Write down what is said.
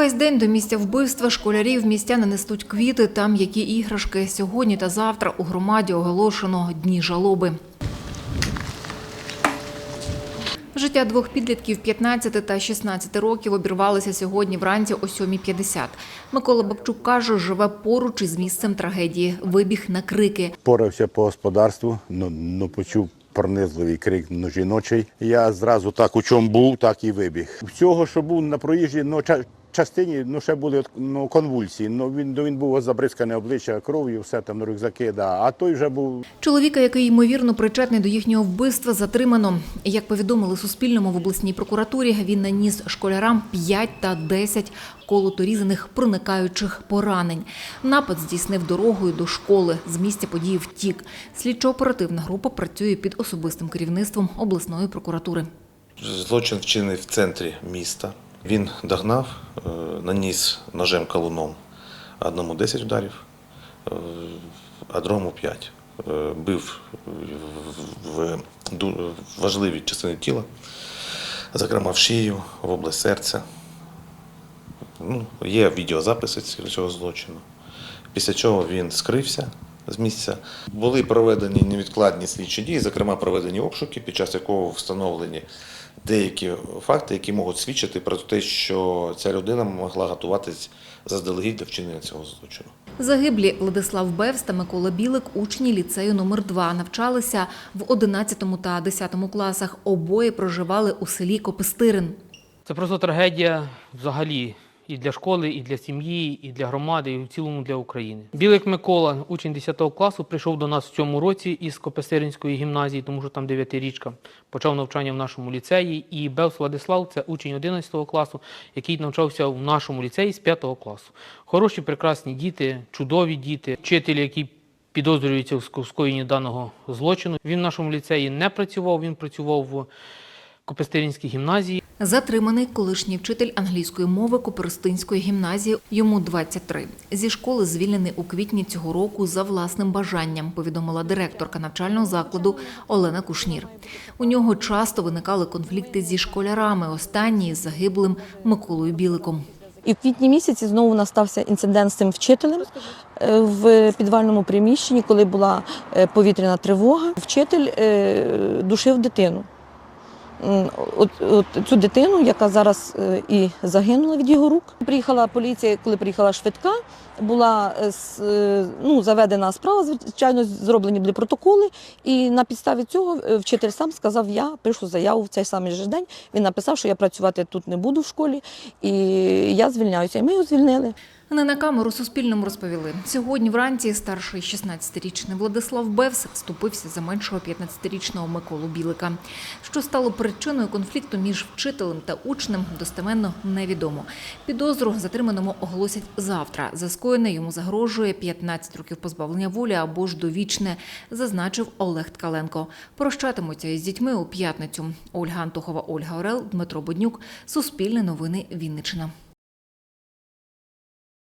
Весь день до місця вбивства школярів містяни несуть квіти, там які іграшки. Сьогодні та завтра у громаді оголошено дні жалоби. Життя двох підлітків 15 та 16 років обірвалося сьогодні вранці о 7.50. Микола Бабчук каже, живе поруч із місцем трагедії. Вибіг на крики. Порався по господарству, ну, ну почув пронизливий крик ну, жіночий. Я зразу так у чому був, так і вибіг. Всього, що був на проїжджій, ну, частині ну, ще були ну, конвульсії. Ну, він, ну, він був забризкане обличчя кров'ю, все там рюкзаки, да. а той вже був Чоловіка, який ймовірно причетний до їхнього вбивства, затримано. Як повідомили Суспільному в обласній прокуратурі, він наніс школярам 5 та 10 колоторізаних проникаючих поранень. Напад здійснив дорогою до школи. З місця події втік. Слідчо-оперативна група працює під особистим керівництвом обласної прокуратури. Злочин вчинений в центрі міста. Він догнав, е, наніс ножем колуном одному 10 ударів, е, а другому 5. Е, Бив в- важливі частини тіла, зокрема в шию, в область серця. Ну, є відеозаписи цього злочину. Після чого він скрився з місця. Були проведені невідкладні слідчі дії, зокрема проведені обшуки, під час якого встановлені деякі факти, які можуть свідчити про те, що ця людина могла готуватись заздалегідь до вчинення цього злочину. Загиблі Владислав Бевс та Микола Білик – учні ліцею номер 2 навчалися в 11 та 10 класах. Обоє проживали у селі Копистирин. Це просто трагедія взагалі і для школи, і для сім'ї, і для громади, і в цілому для України. Білик Микола, учень 10 класу, прийшов до нас в цьому році із Копестеринської гімназії, тому що там дев'ятирічка. Почав навчання в нашому ліцеї. І Бевс Владислав це учень 11 класу, який навчався в нашому ліцеї з 5 класу. Хороші, прекрасні діти, чудові діти, вчителі, які підозрюються в скоєнні даного злочину. Він в нашому ліцеї не працював, він працював в Копестеринській гімназії. Затриманий колишній вчитель англійської мови Копоростинської гімназії. Йому 23. Зі школи звільнений у квітні цього року за власним бажанням, повідомила директорка навчального закладу Олена Кушнір. У нього часто виникали конфлікти зі школярами. Останній з загиблим Миколою Біликом. І в квітні місяці знову настався інцидент з цим вчителем е, в підвальному приміщенні, коли була е, повітряна тривога. Вчитель е, душив дитину. От, от цю дитину, яка зараз е, і загинула від його рук. Приїхала поліція, коли приїхала швидка, була е, е, ну, заведена справа, звичайно, зроблені були протоколи. І на підставі цього вчитель сам сказав: я пишу заяву в цей самий же день. Він написав, що я працювати тут не буду в школі, і я звільняюся. І ми його звільнили. Не на камеру Суспільному розповіли. Сьогодні вранці старший 16-річний Владислав Бевс вступився за меншого 15-річного Миколу Білика. Що стало причиною конфлікту між вчителем та учнем, достеменно невідомо. Підозру затриманому оголосять завтра. За скоєне йому загрожує 15 років позбавлення волі або ж довічне, зазначив Олег Ткаленко. Прощатимуться із дітьми у п'ятницю. Ольга Антохова, Ольга Орел, Дмитро Боднюк. Суспільне новини Вінниччина.